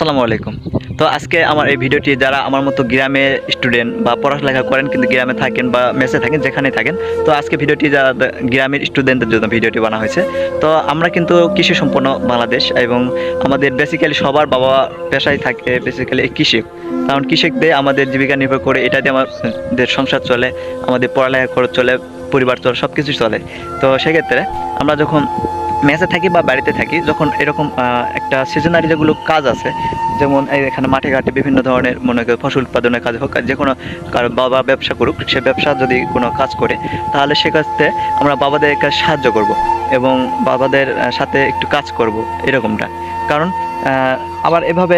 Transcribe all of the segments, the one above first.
আসসালামু আলাইকুম। তো আজকে আমার এই ভিডিওটি যারা আমার মতো গ্রামে স্টুডেন্ট বা পড়ালেখা করেন কিন্তু গ্রামে থাকেন বা মেসে থাকেন যেখানে থাকেন, তো আজকে ভিডিওটি যারা গ্রামের স্টুডেন্টদের জন্য ভিডিওটি বানা হয়েছে। তো আমরা কিন্তু কৃষি সম্পন্ন বাংলাদেশ এবং আমাদের বেসিক্যালি সবার বাবা পেশায় থাকে বেসিক্যালি কৃষক কারণ কৃষকদের আমাদের জীবিকা নির্ভর করে এটা দিয়ে আমাদের সংসার চলে, আমাদের পড়ালেখা খরচ চলে, পরিবার চলে সব কিছু চলে। তো সেক্ষেত্রে আমরা যখন মেসে থাকি বা বাড়িতে থাকি যখন এরকম একটা সিজনারি যেগুলো কাজ আছে যেমন এখানে মাঠে ঘাটে বিভিন্ন ধরনের মনে করি ফসল উৎপাদনের কাজ হোক যে কোনো কারও বাবা ব্যবসা করুক, সে ব্যবসা যদি কোনো কাজ করে, তাহলে সেক্ষেত্রে আমরা বাবাদেরকে সাহায্য করব এবং বাবাদের সাথে একটু কাজ করব এরকমটা। কারণ আবার এভাবে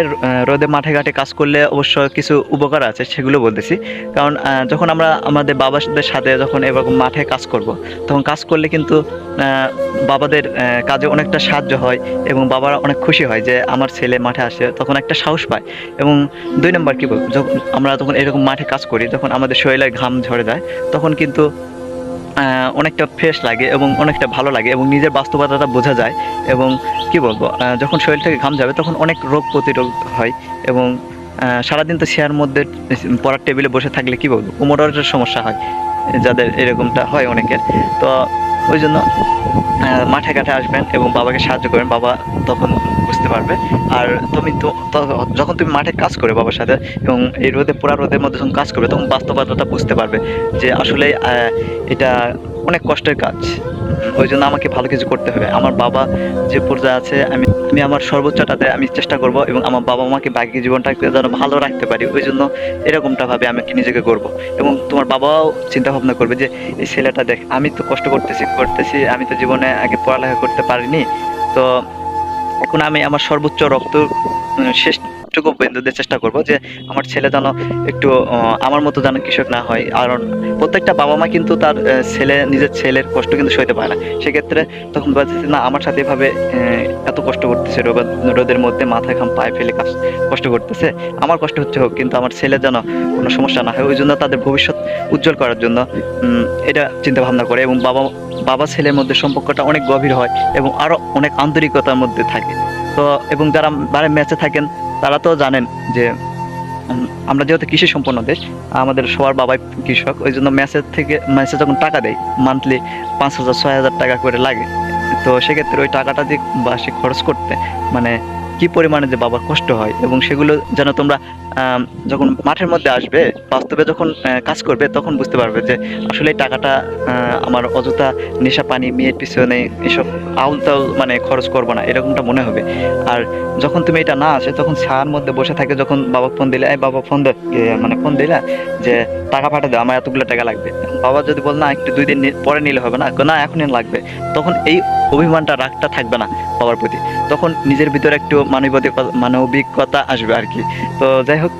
রোদে মাঠে ঘাটে কাজ করলে অবশ্য কিছু উপকার আছে, সেগুলো বলতেছি। কারণ যখন আমরা আমাদের বাবাদের সাথে যখন এরকম মাঠে কাজ করব, তখন কাজ করলে কিন্তু বাবাদের কাজে অনেকটা সাহায্য হয় এবং বাবারা অনেক খুশি হয় যে আমার ছেলে মাঠে আসে, তখন একটা সাহস পায়। এবং দুই নম্বর কী বলব, যখন আমরা যখন এরকম মাঠে কাজ করি, যখন আমাদের শরীরের ঘাম ঝরে যায়, তখন কিন্তু অনেকটা ফ্রেশ লাগে এবং অনেকটা ভালো লাগে এবং নিজের বাস্তবতাটা বোঝা যায়। এবং কি বলব যখন শরীর থেকে ঘাম যাবে তখন অনেক রোগ প্রতিরোধ হয় এবং সারাদিন তো শেয়ার মধ্যে, পড়ার টেবিলে বসে থাকলে কি বলব কোমরের সমস্যা হয়, যাদের এরকমটা হয় অনেকের। তো ওই জন্য মাঠে ঘাটে আসবেন এবং বাবাকে সাহায্য করবেন। বাবা তখন বুঝতে পারবে। আর তুমি যখন তুমি মাঠে কাজ করবে বাবার সাথে এবং এই রোদে, পোড়া রোদের মধ্যে যখন কাজ করবে, তখন বাস্তবতাটা বুঝতে পারবে যে আসলে এটা অনেক কষ্টের কাজ। ওই জন্য আমাকে ভালো কিছু করতে হবে। আমার বাবা যে পর্যায়ে আছে আমি আমি আমার সর্বোচ্চটাতে আমি চেষ্টা করব এবং আমার বাবা মাকে বাকি জীবনটাকে যেন ভালো রাখতে পারি। ওই জন্য এরকমটা ভাবে আমি নিজেকে করব এবং তোমার বাবাও চিন্তা ভাবনা করবে যে এই ছেলেটা দেখ আমি তো কষ্ট করতেছি করতেছি আমি তো জীবনে আগে পড়ালেখা করতে পারিনি। তো এখন আমি আমার সর্বোচ্চ রক্ত উম, শেষটুকু বিন্দুতে চেষ্টা করব যে আমার ছেলে যেন একটু আমার মতো যেন কৃষক না হয়। কারণ প্রত্যেকটা বাবা মা কিন্তু তার ছেলে, নিজের ছেলের কষ্ট কিন্তু সইতে পারে না। সেক্ষেত্রে তখন বলতেছে না, আমার সাথে এভাবে এত কষ্ট করতেছে রোদ- রোদের মধ্যে মাথায় খাম পায়ে ফেলে কাজ, কষ্ট করতেছে। আমার কষ্ট হচ্ছে হোক, কিন্তু আমার ছেলে যেন কোনো সমস্যা না হয়। ওই জন্য তাদের ভবিষ্যৎ উজ্জ্বল করার জন্য এটা চিন্তা ভাবনা করে এবং বাবা বাবা ছেলের মধ্যে সম্পর্কটা অনেক গভীর হয় এবং আরও অনেক আন্তরিকতার মধ্যে থাকে। তো, এবং যারা বাইরে ম্যাচে থাকেন তারা তো জানেন যে আমরা যেহেতু কৃষি সম্পন্ন দেশ, আমাদের সবার বাবাই কৃষক, ওই জন্য মেসেজ থেকে ম্যাচে যখন টাকা দেয় মান্থলি পাঁচ হাজার, ছয় হাজার টাকা করে লাগে। তো সেক্ষেত্রে ওই টাকাটা দিয়ে বাসে খরচ করতে মানে কি পরিমাণে যে বাবার কষ্ট হয় এবং সেগুলো যেন তোমরা যখন মাঠের মধ্যে আসবে, বাস্তবে যখন কাজ করবে, তখন বুঝতে পারবে যে আসলে টাকাটা আমার অযথা নেশা পানি, মেয়ের পিছনে এসব আউল তাউল মানে খরচ করব না, এরকমটা মনে হবে। আর যখন তুমি এটা না আসে, তখন ছায়ার মধ্যে বসে থাকে যখন বাবা ফোন দিলে বাবা, ফোন মানে ফোন দিলা যে টাকা পাঠা দাও, আমার এতগুলো টাকা লাগবে। বাবা যদি বল, না, একটু দুই দিন পরে নিলে হবে না। না, এখনই লাগবে। তখন এই অভিমানটা রাগটা থাকবে না বাবার প্রতি। তখন নিজের ভিতরে একটু মানবিকতা মানবিকতা আসবে আর কি। তো যাই হোক,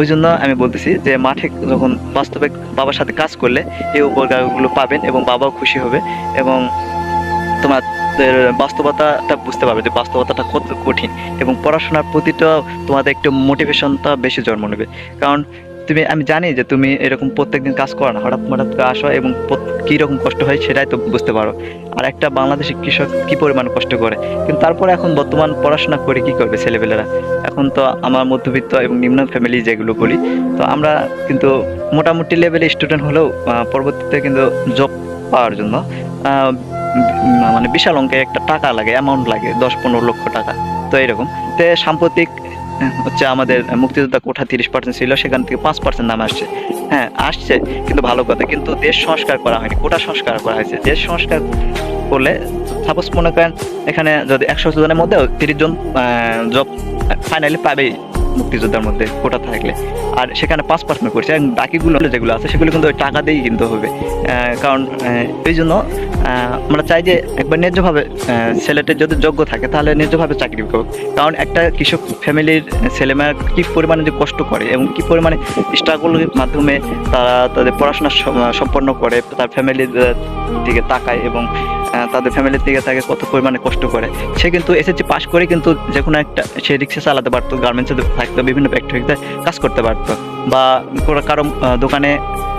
ওই জন্য আমি বলতেছি যে মাঠে যখন বাস্তবে বাবার সাথে কাজ করলে এই উপকারগুলো পাবেন এবং বাবাও খুশি হবে এবং তোমাদের বাস্তবতাটা বুঝতে পারবে যে বাস্তবতাটা কত কঠিন এবং পড়াশোনার প্রতিটা তোমাদের একটু মোটিভেশনটা বেশি জন্ম নেবে। কারণ তুমি, আমি জানি যে তুমি এরকম প্রত্যেকদিন কাজ করো না। হঠাৎ হঠাৎ করে আসো এবং প্রত- কী রকম কষ্ট হয় সেটাই তো বুঝতে পারো। আর একটা বাংলাদেশের কৃষক কী পরিমাণ কষ্ট করে? কিন্তু তারপরে এখন বর্তমান পড়াশোনা করে কি করবে ছেলেপেলেরা? এখন তো আমার মধ্যবিত্ত এবং নিম্ন ফ্যামিলি যেগুলো বলি, তো আমরা কিন্তু মোটামুটি লেভেলে স্টুডেন্ট হলেও পরবর্তীতে কিন্তু জব পাওয়ার জন্য মানে বিশাল অঙ্কে একটা টাকা লাগে অ্যামাউন্ট লাগে, দশ পনেরো লক্ষ টাকা, তো এরকম। তো সাম্প্রতিক হচ্ছে আমাদের মুক্তিযোদ্ধা কোঠা তিরিশ পার্সেন্ট ছিল, সেখান থেকে পাঁচ পার্সেন্ট নামে আসছে। হ্যাঁ আসছে কিন্তু ভালো কথা, কিন্তু দেশ সংস্কার করা হয়নি কোটা সংস্কার করা হয়েছে। দেশ সংস্কার করলে সাপোজ মনে করেন এখানে যদি একশো জনের মধ্যে তিরিশ জন জব ফাইনালি পাবেই। মুক্তিযোদ্ধার মধ্যে কোটা থাকলে। আর সেখানে পাঁচ পার্সেন্ট করছে। এবং বাকিগুলো যেগুলো আছে, সেগুলো কিন্তু টাকা দিয়েই কিনতে হবে। কারণ এই জন্য আমরা চাই যে একবার ন্যায্যভাবে ছেলেটা যদি যোগ্য থাকে, তাহলে ন্যায্যভাবে চাকরি করুক কারণ একটা কৃষক ফ্যামিলির ছেলেমেয়েরা কী পরিমাণে যে কষ্ট করে এবং কী পরিমাণে স্ট্রাগলের মাধ্যমে তারা তাদের পড়াশোনা সম্পন্ন করে, তার ফ্যামিলির দিকে তাকায় এবং তাদের ফ্যামিলির দিকে তাকে কত পরিমাণে কষ্ট করে। সে কিন্তু এসএসসি পাশ করে কিন্তু যে কোনো একটা সে রিক্সা চালাতে পারতো গার্মেন্টসে থাকতো, বিভিন্ন ফ্যাক্টরিতে কাজ করতে পারতো বা কোনো কারও দোকানে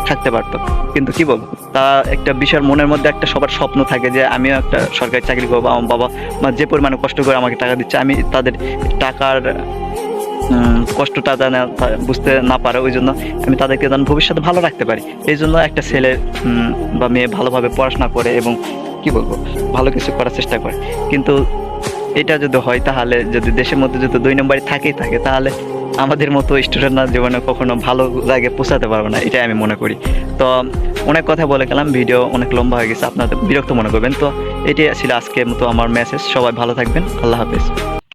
থাকতে পারতো। কিন্তু কি বলব, তা একটা বিশাল মনের মধ্যে একটা সবার স্বপ্ন থাকে যে আমিও একটা সরকারি চাকরি করব, আমার বাবা মা যে পরিমাণে কষ্ট করে আমাকে টাকা দিচ্ছে, আমি তাদের টাকার কষ্টটা যেন বুঝতে না পারে, ওই জন্য আমি তাদেরকে যেন ভবিষ্যতে ভালো রাখতে পারি। এই জন্য একটা ছেলে বা মেয়ে ভালোভাবে পড়াশোনা করে এবং কি বলব, ভালো কিছু করার চেষ্টা করে। কিন্তু এটা যদি হয় তাহলে, যদি দেশের মধ্যে যদি দুই নম্বরই থাকেই থাকে, তাহলে আমাদের মতো স্টুডেন্টরা জীবনে কখনো ভালো জায়গায় পৌঁছাতে পারবে না, এটাই আমি মনে করি। তো অনেক কথা বলে গেলাম ভিডিও অনেক লম্বা হয়ে গেছে আপনাদের বিরক্ত মনে করবেন। তো এটাই ছিল আজকের মতো আমার মেসেজ সবাই ভালো থাকবেন, আল্লাহ হাফেজ।